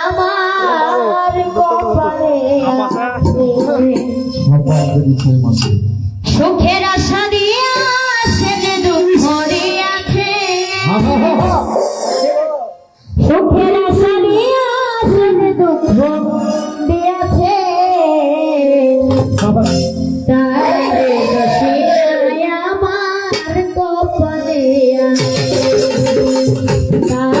আমার সুখের আশা দিয়া সে দুঃখ দিয়াছে I'm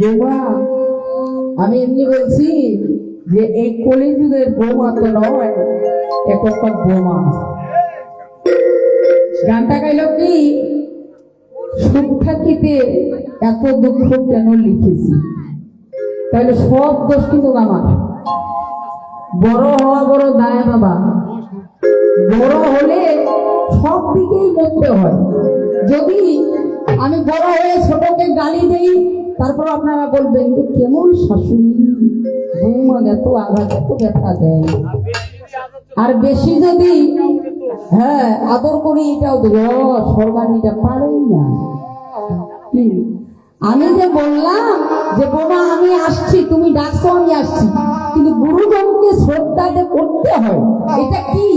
বৌমা আমি এমনি বলছি যে এই কলিযুগের বৌমা তো নয় একটা বোমা। গানটা গাইল কি? সুখ এত দুঃখ কেন লিখেছি? তাহলে সব দোষ কিন্তু আমার। বড় হওয়া বড় দায় বাবা। বড় হলে সব দিকেই মরতে হয়। যদি আমি বড় হয়ে ছোটকে গালি দেই তারপর আপনারা বলবেন যে কেমন শাশুড়ি? বৌমা এত আঘাত, এত ব্যথা দেয়। আর বেশি যদি হ্যাঁ আদর করি, এটাও দেব সর্বানিটা পারেই না। আমি যে বললাম যে, বোমা, আমি আসছি, তুমি ডাকছো, আমি আসছি। কিন্তু গুরুজনকে শ্রদ্ধা যে করতে হয়, এটা কি?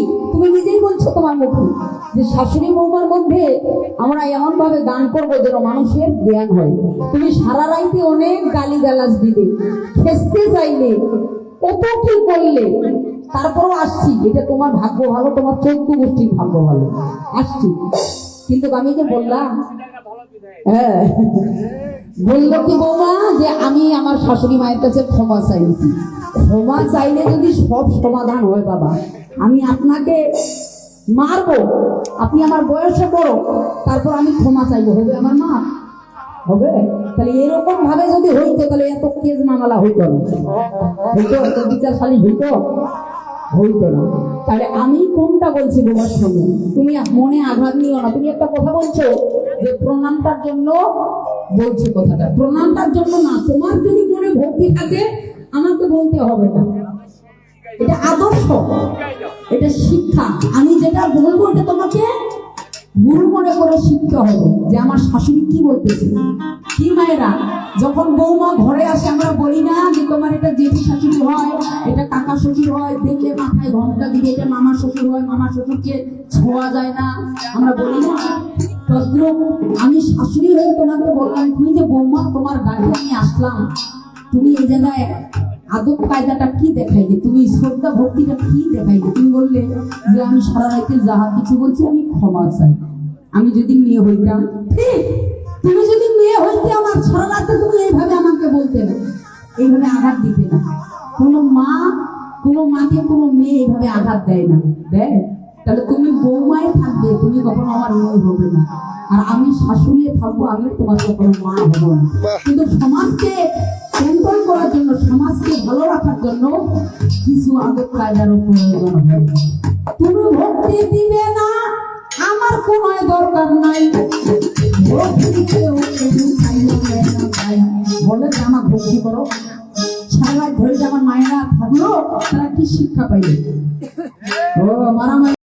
তুমি নিজেই বলছো তোমার মুখে যে শাশুড়ি বৌমার মধ্যে আমরা এমন ভাবে গান করব যেন মানুষের জ্ঞান হয়। তুমি সারা রাইতে অনেক গালি গালাজ দিলে, খেসতে চাইলে কত কি করলে। তারপরও আসছি, এটা তোমার ভাগ্য ভালো, তোমার চোদ্দ গোষ্ঠীর ভাগ্য ভালো। আসছি। কিন্তু আমি যে বললাম হ্যাঁ বলল কি বৌমা যে আমি আমার শাশুড়ি মায়ের কাছে ক্ষমা চাইছি। ক্ষমা চাইলে যদি সব সমাধান হয় বাবা। আমি আপনাকে মারবো। আপনি আমার বয়সে বড়। তারপর আমি ক্ষমা চাইব। হবে আমার মা? হবে? তাহলে এরকম ভাবে যদি হইতো, তাহলে এত কেস মামলা হইতো না। হইতো? এত বিচার হইতো? হইতো না। তাহলে আমি কোনটা বলছি বাবার সঙ্গে তুমি মনে আঘাত নিও না। তুমি একটা কথা বলছো যে প্রণামটার জন্য বলছি কথাটা। প্রণামটার জন্য না। তোমার যদি মনে ভক্তি থাকে, আমাকে বলতে হবে না। এটা আদর্শ। এটা শিক্ষা। আমি যেটা বলব, এটা তোমাকে গুরু মনে করে শিখতে হবে যে আমার শাশুড়ি কি বলতেছে। কি মায়েরা, যখন বৌমা ঘরে আসে, আমরা বলি না যে তোমার এটা জেঠি শাশুড়ি হয়, এটা কাকা শ্বশুর হয় দেখলে মাথায় ঘণ্টা দিবে এটা মামা শ্বশুর হয়, মামা শ্বশুরকে ছোঁয়া যায় না। আমরা বলি না। তদ্রুপ আমি শাশুড়ি হয়ে তোমাকে বললাম, তুমি যে বৌমা, তোমার গাড়ি আমি আসলাম, তুমি এই জায়গায় আদব কায়দাটা কি দেখাইলে? তুমি শ্রদ্ধা ভক্তিটা কি দেখাইলে? তুমি বললে যে আমি সারা রাতে যাহা কিছু বলছি আমি ক্ষমা চাই। আমি যদি মেয়ে হইতাম, ঠিক, তুমি যদি মেয়ে হইতে আমার সারা রাতে তুমি এইভাবে আমাকে বলতে না, এইভাবে আঘাত দিতে না। কোনো মা, কোনো মাকে, কোনো মেয়ে এইভাবে আঘাত দেয় না। দেয়? তাহলে তুমি বৌমায় থাকবে তুমি কখনো আমার মেয়ে হবে না। আর আমি শাশুড়ি থাকব আমি তোমার কখনো মা হব না। কিন্তু সমাজকে কন্ট্রোল করার জন্য সমাজকে ভালো রাখার জন্য কিছু আদব কায়দারও প্রয়োজন হয়। তুমি ভক্তি দিবে না আমার কোনো দরকার নাই। বলে যে আমার ভক্তি করো। সারা ধরে যে আমার মায়েরা থাকল তারা কি শিক্ষা পাইবে? ও মারামারি